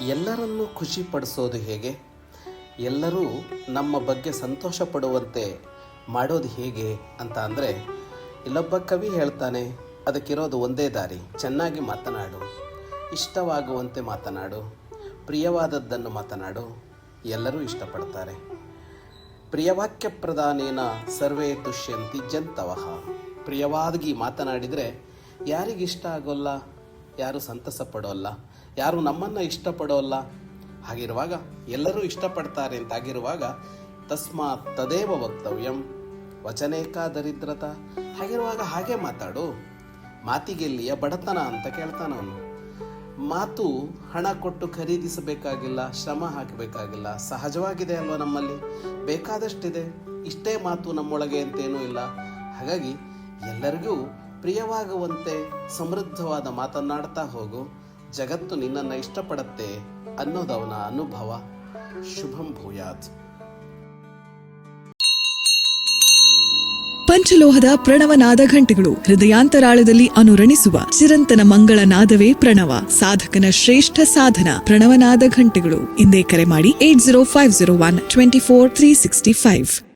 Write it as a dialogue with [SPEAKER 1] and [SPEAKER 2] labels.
[SPEAKER 1] ಎಲ್ಲರನ್ನೂ ಖುಷಿಪಡಿಸೋದು ಹೇಗೆ? ಎಲ್ಲರೂ ನಮ್ಮ ಬಗ್ಗೆ ಸಂತೋಷ ಪಡುವಂತೆ ಮಾಡೋದು ಹೇಗೆ ಅಂತ ಅಂದರೆ, ಇಲ್ಲೊಬ್ಬ ಕವಿ ಹೇಳ್ತಾನೆ, ಅದಕ್ಕಿರೋದು ಒಂದೇ ದಾರಿ, ಚೆನ್ನಾಗಿ ಮಾತನಾಡು, ಇಷ್ಟವಾಗುವಂತೆ ಮಾತನಾಡು, ಪ್ರಿಯವಾದದ್ದನ್ನು ಮಾತನಾಡು, ಎಲ್ಲರೂ ಇಷ್ಟಪಡ್ತಾರೆ. ಪ್ರಿಯವಾಕ್ಯ ಪ್ರಧಾನೇನ ಸರ್ವೇ ತುಷ್ಯಂತಿ ಜಂತವಹ ಪ್ರಿಯವಾಗಿ ಮಾತನಾಡಿದರೆ ಯಾರಿಗಿಷ್ಟ ಆಗೋಲ್ಲ? ಯಾರು ಸಂತಸ ಪಡೋಲ್ಲ ಯಾರು ನಮ್ಮನ್ನು ಇಷ್ಟಪಡೋಲ್ಲ. ಹಾಗಿರುವಾಗ ಎಲ್ಲರೂ ಇಷ್ಟಪಡ್ತಾರೆ ಅಂತಾಗಿರುವಾಗ ತಸ್ಮಾತ್ ತದೇವ ವಕ್ತವ್ಯಂ, ವಚನೇಕ ದರಿದ್ರತ. ಹಾಗಿರುವಾಗ ಹಾಗೆ ಮಾತಾಡು. ಮಾತಿಗೆಲ್ಲಿಯ ಬಡತನ ಅಂತ ಕೇಳ್ತಾನವನು ಮಾತು ಹಣ ಕೊಟ್ಟು ಖರೀದಿಸಬೇಕಾಗಿಲ್ಲ, ಶ್ರಮ ಹಾಕಬೇಕಾಗಿಲ್ಲ, ಸಹಜವಾಗಿದೆ ಅಲ್ವಾ ನಮ್ಮಲ್ಲಿ? ಬೇಕಾದಷ್ಟಿದೆ. ಇಷ್ಟೇ ಮಾತು ನಮ್ಮೊಳಗೆ ಅಂತೇನೂ ಇಲ್ಲ. ಹಾಗಾಗಿ ಎಲ್ಲರಿಗೂ ಪ್ರಿಯವಾಗುವಂತೆ ಸಮೃದ್ಧವಾದ ಮಾತನಾಡ್ತಾ ಹೋಗು. ಜಗತ್ತು ನಿನ್ನನ್ನು ಇಷ್ಟಪಡುತ್ತೆ ಅನ್ನೋದವನ ಅನುಭವ. ಶುಭಂ ಭೂಯಾತ್.
[SPEAKER 2] ಪಂಚಲೋಹದ ಪ್ರಣವನಾದ ಘಂಟೆಗಳು ಹೃದಯಾಂತರಾಳದಲ್ಲಿ ಅನುರಣಿಸುವ ಚಿರಂತನ ಮಂಗಳ ನಾದವೇ ಪ್ರಣವ, ಸಾಧಕನ ಶ್ರೇಷ್ಠ ಸಾಧನ ಪ್ರಣವನಾದ ಘಂಟೆಗಳು. ಇಂದೇ ಕರೆ ಮಾಡಿ eight zero five zero one twenty four three sixty five.